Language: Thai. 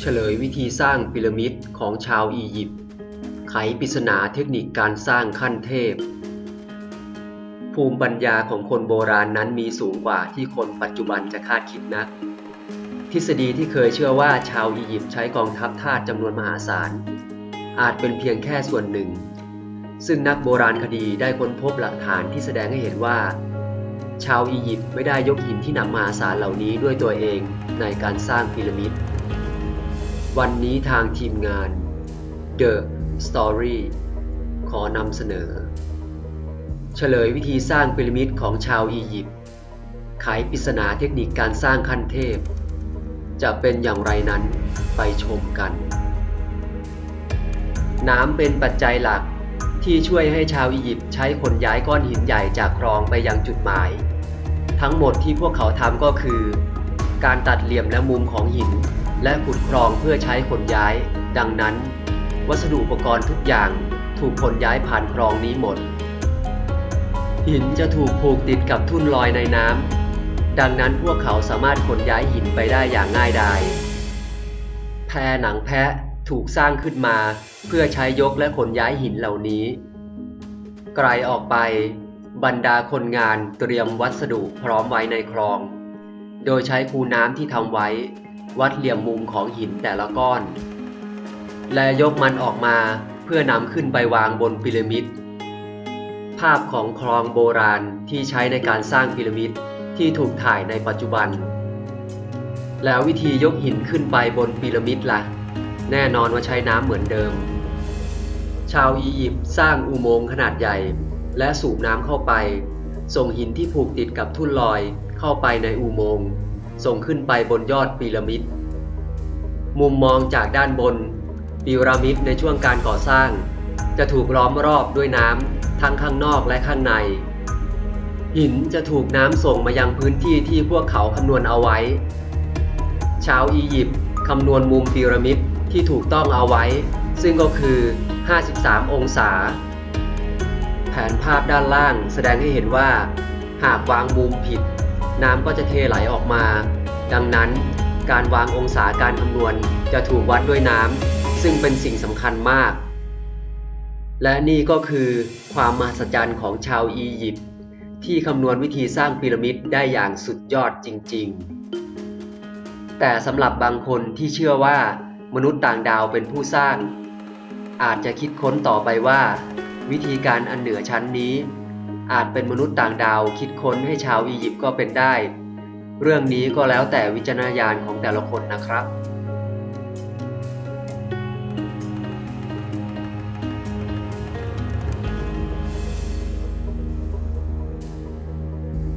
เฉลยวิธีสร้างพีระมิดของชาวอียิปต์ ไขปริศนาเทคนิคการสร้างขั้นเทพ ภูมิปัญญาของคนโบราณนั้นมีสูงกว่าที่คนปัจจุบันจะคาดคิดนัก ทฤษฎีที่เคยเชื่อว่าชาวอียิปต์ใช้กองทัพทาสจำนวนมหาศาล อาจเป็นเพียงแค่ส่วนหนึ่ง ซึ่งนักโบราณคดีได้ค้นพบหลักฐานที่แสดงให้เห็นว่า ชาวอียิปต์ไม่ได้ยกหินที่หนักมหาศาลเหล่านี้ด้วยตัวเองในการสร้างพีระมิด วันนี้ทางทีมงาน The Story ขอนำเสนอ เฉลยวิธีสร้างพีระมิดของชาวอียิปต์ไขปริศนาเทคนิคการสร้างขั้นเทพ จะเป็นอย่างไรนั้นไปชมกัน น้ำเป็นปัจจัยหลักที่ช่วยให้ชาวอียิปต์ใช้ขนย้ายก้อนหินใหญ่จากคลองไปยังจุดหมาย ทั้งหมดที่พวกเขาทำก็คือ การตัดเหลี่ยมและมุมของหิน และขุดคลองเพื่อใช้ขนย้าย ดังนั้น วัสดุอุปกรณ์ทุกอย่างถูกขนย้ายผ่านคลองนี้หมด หินจะถูกผูกติดกับทุ่นลอยในน้ำดังนั้นพวกเขาสามารถขนย้ายหินไปได้อย่างง่ายดายแพหนังแพะถูกสร้างขึ้นมา เพื่อใช้ยกและขนย้ายหินเหล่านี้ ไกลออกไป บรรดาคนงานเตรียมวัสดุพร้อมไว้ในคลอง โดยใช้คูน้ำที่ทำไว้ วัดเหลี่ยมมุมของหินแต่ละก้อน และยกมันออกมาเพื่อนำขึ้นไปวางบนพีระมิด ภาพของคลองโบราณที่ใช้ในการสร้างพีระมิดที่ถูกถ่ายในปัจจุบัน แล้ววิธียกหินขึ้นไปบนพีระมิดล่ะ แน่นอนว่าใช้น้ำเหมือนเดิม ชาวอียิปต์สร้างอุโมงค์ขนาดใหญ่ และสูบน้ำเข้าไป ส่งหินที่ผูกติดกับทุ่นลอยเข้าไปในอุโมงค์ ส่งขึ้นไปบนยอดพีระมิด มุมมองจากด้านบนพีระมิดในช่วงการก่อสร้าง จะถูกล้อมรอบด้วยน้ำทั้งข้างนอกและข้างใน หินจะถูกน้ำส่งมายังพื้นที่ที่พวกเขาคำนวณเอาไว้ ชาวอียิปต์คำนวณมุมพีระมิดที่ถูกต้องเอาไว้ ซึ่งก็คือ 53 องศา แผนภาพด้านล่างแสดงให้เห็นว่า หากวางมุมผิด น้ำก็จะเทไหลออกมา ดังนั้นการวางองศาการคำนวณจะถูกวัดด้วยน้ำซึ่งเป็นสิ่งสำคัญมาก และนี่ก็คือความมหัศจรรย์ของชาวอียิปต์ที่คำนวณวิธีสร้างพีระมิดได้อย่างสุดยอดจริง ๆ แต่สำหรับบางคนที่เชื่อว่ามนุษย์ต่างดาวเป็นผู้สร้าง อาจจะคิดค้นต่อไปว่า วิธีการอันเหนือชั้นนี้ อาจเป็นมนุษย์ต่างดาวคิดค้นให้ชาวอียิปต์ก็เป็นได้ เรื่องนี้ก็แล้วแต่วิจารณญาณของแต่ละคนนะครับ